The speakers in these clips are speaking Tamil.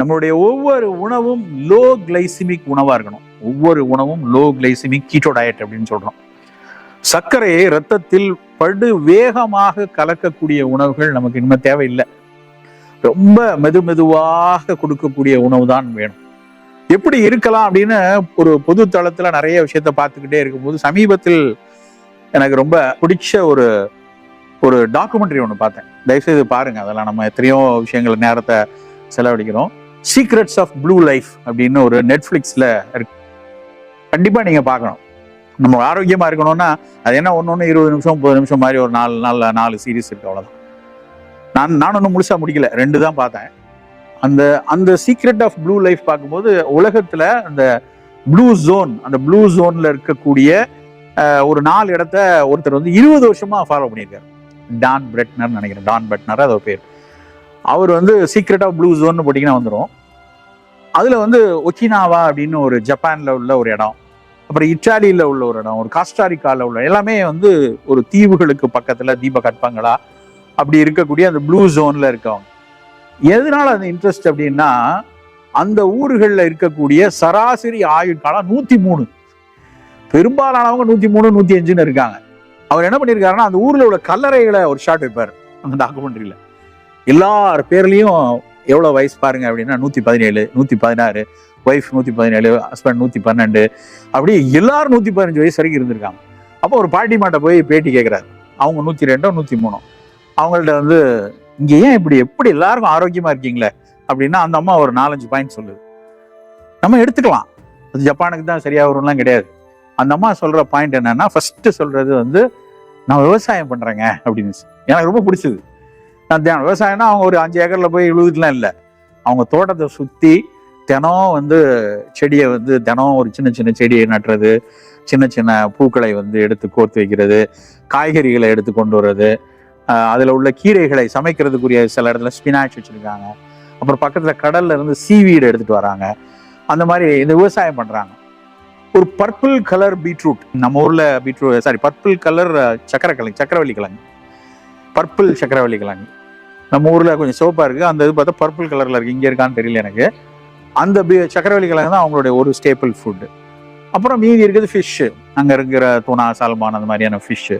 நம்மளுடைய ஒவ்வொரு உணவும் லோ கிளைசிமிக் உணவாக இருக்கணும். ஒவ்வொரு உணவும் லோ கிளைசிமிக் கீட்டோ டயட் அப்படின்னு சொல்கிறோம் சர்க்கரையை ரத்தத்தில் படு வேகமாக கலக்கக்கூடிய உணவுகள் நமக்கு இனிமே தேவையில்லை. ரொம்ப மெது மெதுவாக கொடுக்கக்கூடிய உணவு தான் வேணும். எப்படி இருக்கலாம் அப்படின்னு ஒரு பொது தளத்தில் நிறைய விஷயத்த பார்த்துக்கிட்டே இருக்கும்போது சமீபத்தில் எனக்கு ரொம்ப பிடிச்ச ஒரு ஒரு டாக்குமெண்ட்ரி ஒன்று பார்த்தேன். தயவுசெய்து பாருங்க. அதெல்லாம் நம்ம எத்தனையோ விஷயங்கள் நேரத்தை செலவழிக்கிறோம். சீக்ரெட்ஸ் ஆஃப் ப்ளூ லைஃப் அப்படின்னு ஒரு நெட்ஃப்ளிக்ஸில் இருக்கு. கண்டிப்பாக நீங்கள் பார்க்கணும். நம்ம ஆரோக்கியமாக இருக்கணும்னா அது என்ன ஒன்று ஒன்று இருபது நிமிஷம் முப்பது நிமிஷம் மாதிரி ஒரு நாலு நாலு நாலு சீரீஸ் இருக்கு அவ்வளோதான் நான் நான் ஒன்றும் முழுசாக முடிக்கல ரெண்டு தான் பார்த்தேன். அந்த அந்த சீக்ரெட் ஆஃப் ப்ளூ லைஃப் பார்க்கும்போது உலகத்தில் அந்த ப்ளூ ஜோன் அந்த ப்ளூ ஜோனில் இருக்கக்கூடிய ஒரு நாலு இடத்த ஒருத்தர் வந்து இருபது வருஷமாக ஃபாலோ பண்ணியிருக்காரு. டான் பிரெட்னர் நினைக்கிறேன். டான் பிரெட்னர் அது பேர். அவர் வந்து சீக்ரெட் ஆஃப் ப்ளூ ஜோன்னு போட்டிங்கன்னா வந்துடும் அதில் வந்து ஒக்கினாவா அப்படின்னு ஒரு ஜப்பானில் உள்ள ஒரு இடம். அப்புறம் இட்டாலியில் உள்ள ஒரு இடம் ஒரு காஸ்டாரிக்காவில் உள்ள எல்லாமே வந்து ஒரு தீவுகளுக்கு பக்கத்தில் தீப கற்பங்களா அப்படி இருக்கக்கூடிய அந்த ப்ளூ ஜோனில் இருக்கவங்க. எதனால அந்த இன்ட்ரெஸ்ட் அப்படின்னா அந்த ஊர்களில் இருக்கக்கூடிய சராசரி ஆயுட்காலம் நூற்றி மூணு பெரும்பாலானவங்க நூற்றி மூணு நூற்றி அஞ்சுன்னு இருக்காங்க. அவர் என்ன பண்ணியிருக்காருன்னா அந்த ஊரில் உள்ள கல்லறைகளை ஒரு ஷாட் வைப்பார் அந்த டாக்குமெண்ட்ரியில் எல்லார் பேர்லேயும் எவ்வளோ வயசு பாருங்க அப்படின்னா நூற்றி பதினேழு நூற்றி பதினாறு ஒய்ஃப் நூற்றி பதினேழு ஹஸ்பண்ட் நூற்றி பன்னெண்டு அப்படி எல்லாரும் நூற்றி பதினஞ்சு வயசு வரைக்கும் இருந்திருக்காங்க. அப்போ ஒரு பாட்டி மாட்ட போய் பேட்டி கேட்குறாரு அவங்க நூற்றி ரெண்டோ நூற்றி மூணோ. அவங்கள்ட்ட வந்து இங்கே ஏன் இப்படி எப்படி எல்லாருக்கும் ஆரோக்கியமாக இருக்கீங்களே? அப்படின்னா அந்த அம்மா ஒரு நாலஞ்சு பாயிண்ட் சொல்லுது. நம்ம எடுத்துக்கலாம். அது ஜப்பானுக்கு தான் சரியாக வரும்லாம் கிடையாது. அந்த அம்மா சொல்கிற பாயிண்ட் என்னன்னா ஃபர்ஸ்ட் சொல்றது வந்து நான் விவசாயம் பண்ணுறேங்க அப்படின்னு. எனக்கு ரொம்ப பிடிச்சது. தியானம் விவசாயம்னா அவங்க ஒரு அஞ்சு ஏக்கரில் போய் விழுதுட்டுலாம் இல்லை. அவங்க தோட்டத்தை சுற்றி தினம் வந்து செடியை வந்து தினம் ஒரு சின்ன சின்ன செடியை நட்டுறது சின்ன சின்ன பூக்களை வந்து எடுத்து கோர்த்து வைக்கிறது காய்கறிகளை எடுத்து கொண்டு வர்றது அதில் உள்ள கீரைகளை சமைக்கிறதுக்குரிய சில இடத்துல ஸ்பினாச் வச்சுருக்காங்க. அப்புறம் பக்கத்தில் கடல்ல இருந்து சீவீடு எடுத்துகிட்டு வராங்க. அந்த மாதிரி இந்த விவசாயம் பண்ணுறாங்க ஒரு பர்பிள் கலர் பீட்ரூட் நம்ம ஊரில் பீட்ரூட் சாரி பர்பிள் கலர் சக்கரை கிழங்கு சக்கரவள்ளி கிழங்கு. பர்பிள் சக்கரவள்ளி கிழங்கு. நம்ம ஊரில் கொஞ்சம் சிவப்பாக இருக்குது அந்த இது பார்த்தா பர்பிள் கலரில் இருக்குது இங்கே இருக்கான்னு தெரியல எனக்கு. அந்த பி- சக்கரவள்ளி கிழங்கு தான் அவங்களுடைய ஒரு ஸ்டேபிள் ஃபுட்டு அப்புறம் மீதி இருக்குது ஃபிஷ்ஷு அங்கே இருக்கிற துணா சால்மான் அந்த மாதிரியான ஃபிஷ்ஷு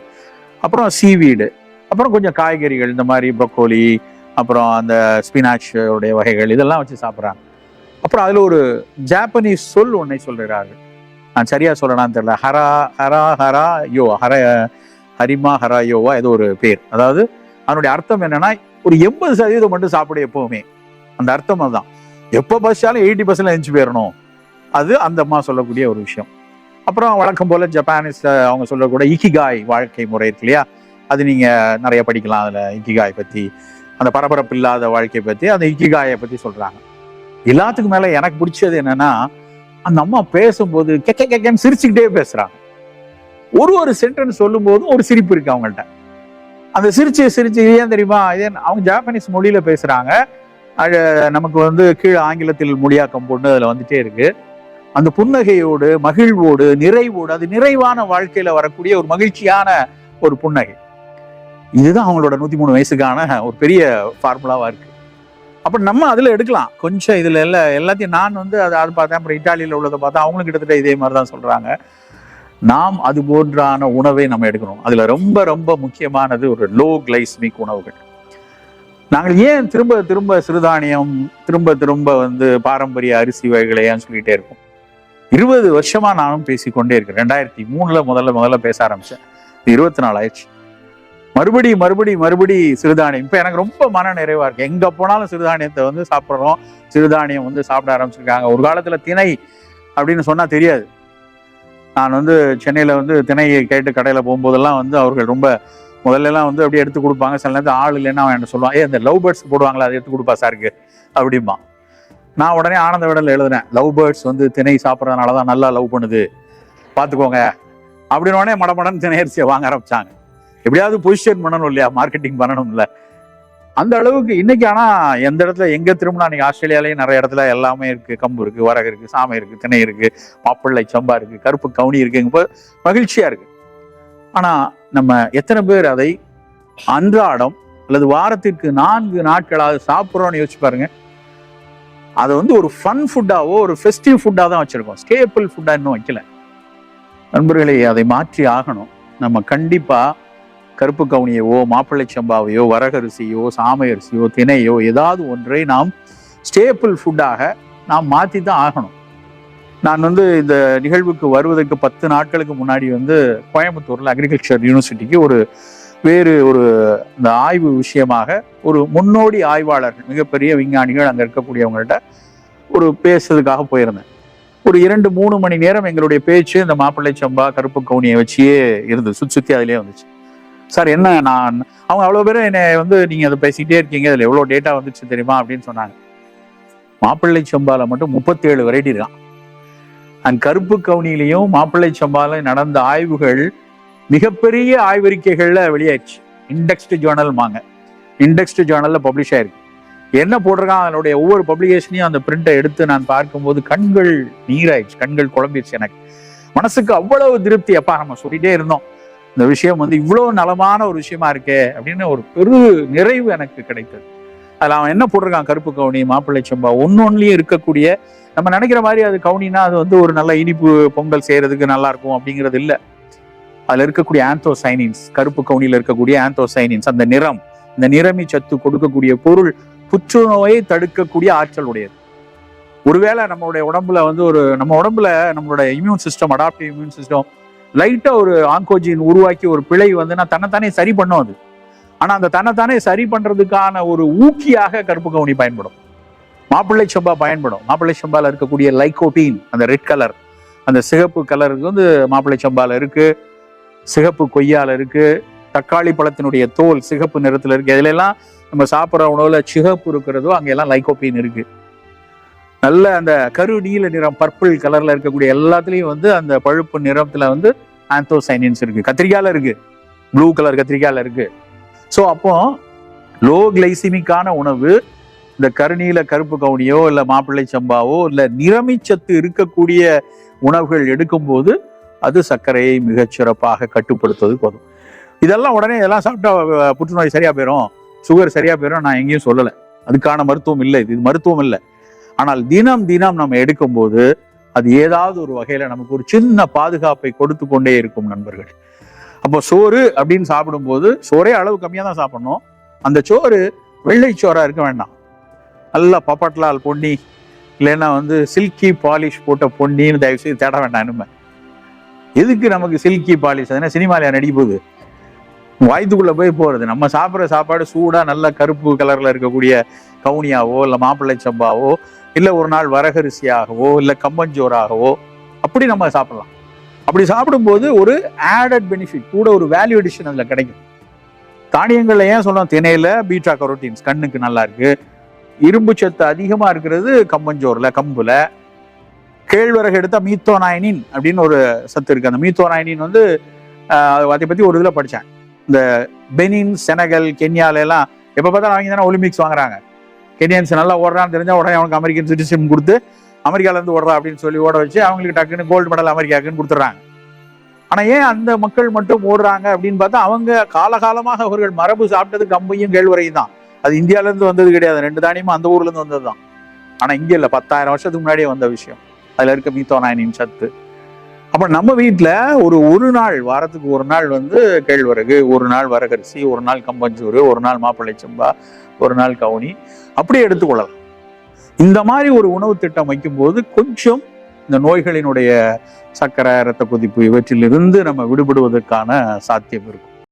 அப்புறம் சீவீடு அப்புறம் கொஞ்சம் காய்கறிகள் இந்த மாதிரி ப்ரொக்கோலி அப்புறம் அந்த ஸ்பினாச்சுடைய வகைகள் இதெல்லாம் வச்சு சாப்பிட்றாங்க. அப்புறம் அதில் ஒரு ஜாப்பனீஸ் சொல் ஒன்றை சொல்கிறார்கள் நான் சரியாக சொல்லலாம்னு தெரியல. ஹரா ஹரா ஹரா யோ ஹர ஹரிமா ஹரா யோவா ஏதோ ஒரு பேர். அதாவது அதனுடைய அர்த்தம் என்னன்னா ஒரு எண்பது சதவீதம் மட்டும் சாப்பிடு எப்பவுமே. அந்த அர்த்தம் அதுதான் எப்போ பசிச்சாலும் எயிட்டி பர்சன்ட் எஞ்சி போயிடணும் அது அந்த அம்மா சொல்லக்கூடிய ஒரு விஷயம். அப்புறம் வழக்கம் போல் ஜப்பானிஸ் அவங்க சொல்லக்கூட இக்கிகாய் வாழ்க்கை முறை இருக்கு இல்லையா? அது நீங்கள் நிறைய படிக்கலாம் அதில் இக்கிகாய் பற்றி அந்த பரபரப்பு இல்லாத வாழ்க்கையை பற்றி அந்த இக்கிகாயை பற்றி சொல்கிறாங்க எல்லாத்துக்கும் மேலே எனக்கு பிடிச்சது என்னென்னா அந்த அம்மா பேசும்போது கெக்க கெக்கன்னு சிரிச்சுக்கிட்டே பேசுகிறாங்க ஒரு ஒரு சென்டென்ஸ் சொல்லும் போதும் ஒரு சிரிப்பு இருக்குது அவங்கள்ட்ட. அந்த சிரிச்சு சிரிச்சு ஏன் தெரியுமா? இதே அவங்க ஜாப்பனீஸ் மொழியில பேசுறாங்க. நமக்கு வந்து கீழே ஆங்கிலத்தில் மொழியாக்கம் போட்டு அதுல வந்துட்டே இருக்கு. அந்த புன்னகையோடு மகிழ்வோடு நிறைவோடு அது நிறைவான வாழ்க்கையில வரக்கூடிய ஒரு மகிழ்ச்சியான ஒரு புன்னகை. இதுதான் அவங்களோட நூத்தி மூணு வயசுக்கான ஒரு பெரிய ஃபார்முலாவா இருக்கு. அப்ப நம்ம அதுல எடுக்கலாம். கொஞ்சம் இதுல எல்லா எல்லாத்தையும் நான் வந்து அதை அது பார்த்தேன். அப்புறம் இட்டாலியில உள்ளதை பார்த்தா அவங்களும் கிட்டத்தட்ட இதே மாதிரி தான் சொல்றாங்க. நாம் அது போன்றான உணவை நம்ம எடுக்கணும். அதுல ரொம்ப ரொம்ப முக்கியமானது ஒரு லோ கிளைஸ்மிக் உணவுகள். நாங்கள் ஏன் திரும்ப திரும்ப சிறுதானியம் திரும்ப திரும்ப வந்து பாரம்பரிய அரிசி வகைகளை ஏன் சொல்லிட்டே இருக்கோம். இருபது வருஷமா நானும் பேசிக்கொண்டே இருக்கேன். ரெண்டாயிரத்தி மூணுல முதல்ல முதல்ல பேச ஆரம்பிச்சேன். இருபத்தி நாலு ஆயிடுச்சு. மறுபடி மறுபடி மறுபடி சிறுதானியம். இப்போ எனக்கு ரொம்ப மன நிறைவாக இருக்குது எங்கே போனாலும் சிறுதானியத்தை வந்து சாப்பிட்றோம். சிறுதானியம் வந்து சாப்பிட ஆரம்பிச்சிருக்காங்க. ஒரு காலத்தில் திணை அப்படின்னு சொன்னால் தெரியாது. நான் வந்து சென்னையில் வந்து திணையை கேட்டு கடையில் போகும்போதெல்லாம் வந்து அவர்கள் ரொம்ப முதல்லலாம் வந்து அப்படியே எடுத்து கொடுப்பாங்க. சில நேரத்தில் ஆள் இல்லைன்னா அவன் என்ன சொல்லுவான் ஏ இந்த லவ் பேர்ட்ஸ் போடுவாங்களா அதை எடுத்து கொடுப்பா சாருக்கு அப்படிம்பா நான் உடனே ஆனந்த விடல எழுதுனேன் லவ் பேர்ட்ஸ் வந்து திணை சாப்பிட்றதுனால தான் நல்லா லவ் பண்ணுது. பார்த்துக்கோங்க அப்படின்னு உடனே மடமடன்னு திணையரிசியை வாங்க ஆரம்பிச்சாங்க. எப்படியாவது பொசிஷன் பண்ணணும் இல்லையா மார்க்கெட்டிங் பண்ணணும்ல. அந்த அளவுக்கு இன்னைக்கு ஆனா எந்த இடத்துல எங்க திரும்பினா நீங்க ஆஸ்திரேலியாலேயும் நிறைய இடத்துல எல்லாமே இருக்கு. கம்பு இருக்கு வரகு இருக்கு சாமை இருக்கு திணை இருக்கு மாப்பிள்ளை சம்பா இருக்கு கருப்பு கவுனி இருக்கு. மகிழ்ச்சியா இருக்கு. ஆனா நம்ம எத்தனை பேர் அதை அன்றாடம் அல்லது வாரத்திற்கு நான்கு நாட்களாவது சாப்பிட்றோம்னு யோசிச்சு பாருங்க. அதை வந்து ஒரு ஃபன் ஃபுட்டாவோ ஒரு ஃபெஸ்டிவ் ஃபுட்டாக தான் வச்சுருக்கோம். ஸ்டேபிள் ஃபுட்டாக இன்னும் வைக்கல. நண்பர்களே அதை மாற்றி ஆகணும். நம்ம கண்டிப்பாக கருப்பு கவுனியவோ மாப்பிள்ளை சம்பாவையோ வரகரிசியோ சாமையரிசியோ திணையோ ஏதாவது ஒன்றை நாம் ஸ்டேபிள் ஃபுட்டாக நாம் மாற்றி தான் ஆகணும். நான் வந்து இந்த நிகழ்வுக்கு வருவதற்கு பத்து நாட்களுக்கு முன்னாடி வந்து கோயம்புத்தூரில் அக்ரிகல்ச்சர் யூனிவர்சிட்டிக்கு ஒரு வேறு ஒரு இந்த ஆய்வு விஷயமாக ஒரு முன்னோடி ஆய்வாளர்கள் மிகப்பெரிய விஞ்ஞானிகள் அங்கே இருக்கக்கூடியவங்கள்ட்ட ஒரு பேசுறதுக்காக போயிருந்தேன். ஒரு இரண்டு மூணு மணி நேரம் எங்களுடைய பேச்சு இந்த மாப்பிள்ளை சம்பா கருப்பு கவுனியை வச்சியே இருந்தது. சுத்தி சுற்றி அதிலே வந்துச்சு. சார் என்ன நான் அவங்க அவ்வளோ பேரும் என்னை வந்து நீங்க அதை பேசிக்கிட்டே இருக்கீங்க அதில் எவ்வளோ டேட்டா வந்துச்சு தெரியுமா அப்படின்னு சொன்னாங்க. மாப்பிள்ளை சம்பால மட்டும் முப்பத்தேழு வெரைட்டி இருக்கான். அண்ட் கருப்பு கவுனிலையும் மாப்பிள்ளை சம்பால நடந்த ஆய்வுகள் மிகப்பெரிய ஆய்வறிக்கைகள்ல வெளியாயிடுச்சு. இண்டெக்ஸ்டு ஜேர்னல் வாங்க இண்டெக்ஸ்டு ஜேர்னலில் பப்ளிஷ் ஆயிருக்கு. என்ன போட்டிருக்கான்? அதனுடைய ஒவ்வொரு பப்ளிகேஷனையும் அந்த பிரிண்டை எடுத்து நான் பார்க்கும்போது கண்கள் நீராயிடுச்சு. கண்கள் குழம்பிடுச்சு எனக்கு. மனசுக்கு அவ்வளவு திருப்தி அப்பா நம்ம சொல்லிட்டே இருந்தோம். இந்த விஷயம் வந்து இவ்வளவு நலமான ஒரு விஷயமா இருக்கே அப்படின்னு ஒரு பெரு நிறைவு எனக்கு கிடைத்தது. அதுல அவன் என்ன போட்டிருக்கான்? கருப்பு கவுனி மாப்பிள்ளை சம்பா ஒன்றுலையும் இருக்கக்கூடிய நம்ம நினைக்கிற மாதிரி அது கவுனினா அது வந்து ஒரு நல்ல இனிப்பு பொங்கல் செய்யறதுக்கு நல்லா இருக்கும் அப்படிங்கிறது இல்ல. அதுல இருக்கக்கூடிய ஆந்தோசைனின்ஸ் கருப்பு கவுனியில் இருக்கக்கூடிய ஆந்தோசைனின்ஸ் அந்த நிறம் இந்த நிறமி சத்து கொடுக்கக்கூடிய பொருள் புற்றுநோயை தடுக்கக்கூடிய ஆற்றல் உடையது. ஒருவேளை நம்மளுடைய உடம்புல வந்து ஒரு நம்ம உடம்புல நம்மளுடைய immune system adaptive immune system லைட்டா ஒரு ஆங்கோஜின் உருவாக்கி ஒரு பிழை வந்துன்னா தன்னைத்தானே சரி பண்ணும் அது. ஆனா அந்த தன்னைத்தானே சரி பண்றதுக்கான ஒரு ஊக்கியாக கருப்பு கவுனி பயன்படும். மாப்பிள்ளை சம்பா பயன்படும். மாப்பிள்ளை செம்பால இருக்கக்கூடிய லைகோபீன் அந்த ரெட் கலர் அந்த சிகப்பு கலருக்கு வந்து மாப்பிள்ளை செம்பால இருக்கு. சிகப்பு கொய்யால இருக்கு. தக்காளி பழத்தினுடைய தோல் சிகப்பு நிறத்துல இருக்கு. இதுல எல்லாம் நம்ம சாப்பிட்ற உணவுல சிகப்பு இருக்கிறதோ அங்கெல்லாம் லைகோபீன் இருக்கு. நல்ல அந்த கரு நீல நிறம் பர்பிள் கலர்ல இருக்கக்கூடிய எல்லாத்துலயும் வந்து அந்த பழுப்பு நிறத்துல வந்து ஆந்தோசைனின்ஸ் இருக்கு. கத்திரிக்காயில இருக்கு. ப்ளூ கலர் கத்திரிக்காயில இருக்கு. ஸோ அப்போ லோ கிளைசிமிக்கான உணவு இந்த கருநீல கருப்பு கவுனியோ இல்லை மாப்பிள்ளை சம்பாவோ இல்லை நிறமிச்சத்து இருக்கக்கூடிய உணவுகள் எடுக்கும்போது அது சர்க்கரையை மிகச்சிறப்பாக கட்டுப்படுத்துவது போதும். இதெல்லாம் உடனே இதெல்லாம் சாப்பிட்டா புற்றுநோய் சரியா போயிடும் சுகர் சரியா போயிடும் நான் எங்கேயும் சொல்லலை. அதுக்கான மருத்துவம் இல்லை. இது மருத்துவம் இல்லை. ஆனால் தினம் தினம் நம்ம எடுக்கும்போது அது ஏதாவது ஒரு வகையில நமக்கு ஒரு சின்ன பாதுகாப்பை கொடுத்து கொண்டே இருக்கும் நண்பர்கள். அப்போ சோறு அப்படின்னு சாப்பிடும்போது சோறே அளவு கம்மியாக தான் சாப்பிடணும். அந்த சோறு வெள்ளை சோறா இருக்க வேண்டாம். நல்லா பப்பட்லால் பொன்னி இல்லைன்னா வந்து சில்கி பாலிஷ் போட்ட பொன்னின்னு தயவு செய்து தேட வேண்டாம் இனிமே. எதுக்கு நமக்கு சில்கி பாலிஷ்? அதுனா சினிமாலையா நடிக்க போகுது? வாய்த்துக்குள்ள போய் போறது. நம்ம சாப்பிட்ற சாப்பாடு சூடா நல்ல கருப்பு கலர்ல இருக்கக்கூடிய கவுனியாவோ இல்லை மாப்பிள்ளை சம்பாவோ இல்லை ஒரு நாள் வரகரிசியாகவோ இல்லை கம்மஞ்சோறாகவோ அப்படி நம்ம சாப்பிடலாம். அப்படி சாப்பிடும்போது ஒரு ஆடட் பெனிஃபிட் கூட ஒரு வேல்யூ அடிஷன் அதில் கிடைக்கும். தானியங்களில் ஏன் சொல்லலாம் திணையில பீட்டா கரோட்டீன்ஸ் கண்ணுக்கு நல்லா இருக்கு. இரும்பு சத்து அதிகமாக இருக்கிறது கம்பஞ்சோறுல கம்புல. கேழ்வரகு எடுத்தால் மீத்தோனாயினின் அப்படின்னு ஒரு சத்து இருக்கு. அந்த மீத்தோனாயினின் வந்து அதை பற்றி ஒரு இதில் படித்தேன் இந்த பெனின் செனகல் கென்யால எல்லாம் பார்த்தாலும் அவங்க தானே ஒலிம்பிக்ஸ் வாங்குறாங்க. கெனியன்ஸ் நல்லா ஓடுறான்னு தெரிஞ்சா உடனே அவனுக்கு அமெரிக்கன் சிட்டிசன் கொடுத்து அமெரிக்காலேருந்து ஓடுறா அப்படின்னு சொல்லி ஓட வச்சு அவங்களுக்கு டக்குன்னு கோல்டு மெடல் அமெரிக்காக்குன்னு கொடுத்துட்றாங்க. ஆனா ஏன் அந்த மக்கள் மட்டும் ஓடுறாங்க அப்படின்னு பார்த்தா அவங்க காலகாலமாக அவர்கள் மரபு சாப்பிட்டது கம்பையும் கேழ்வரையும் தான். அது இந்தியால இருந்து வந்தது கிடையாது. ரெண்டு தானியமும் அந்த ஊர்லேருந்து வந்தது தான். ஆனால் இங்கே இல்லை பத்தாயிரம் வருஷத்துக்கு முன்னாடியே வந்த விஷயம். அதுல இருக்க மீத்தோனாயினின் சத்து. அப்போ நம்ம வீட்டில் ஒரு ஒரு நாள் வாரத்துக்கு ஒரு நாள் வந்து கேழ்வரகு ஒரு நாள் வரகரிசி ஒரு நாள் கம்பஞ்சூறு ஒரு நாள் மாப்பிள்ளை சம்பா ஒரு நாள் கவுனி. அப்படியே எடுத்துக்கொள்ளலாம். இந்த மாதிரி ஒரு உணவு திட்டம் வைக்கும்போது கொஞ்சம் இந்த நோய்களினுடைய சர்க்கரை இரத்த கொதிப்பு இவற்றிலிருந்து நம்ம விடுபடுவதற்கான சாத்தியம் இருக்கும்.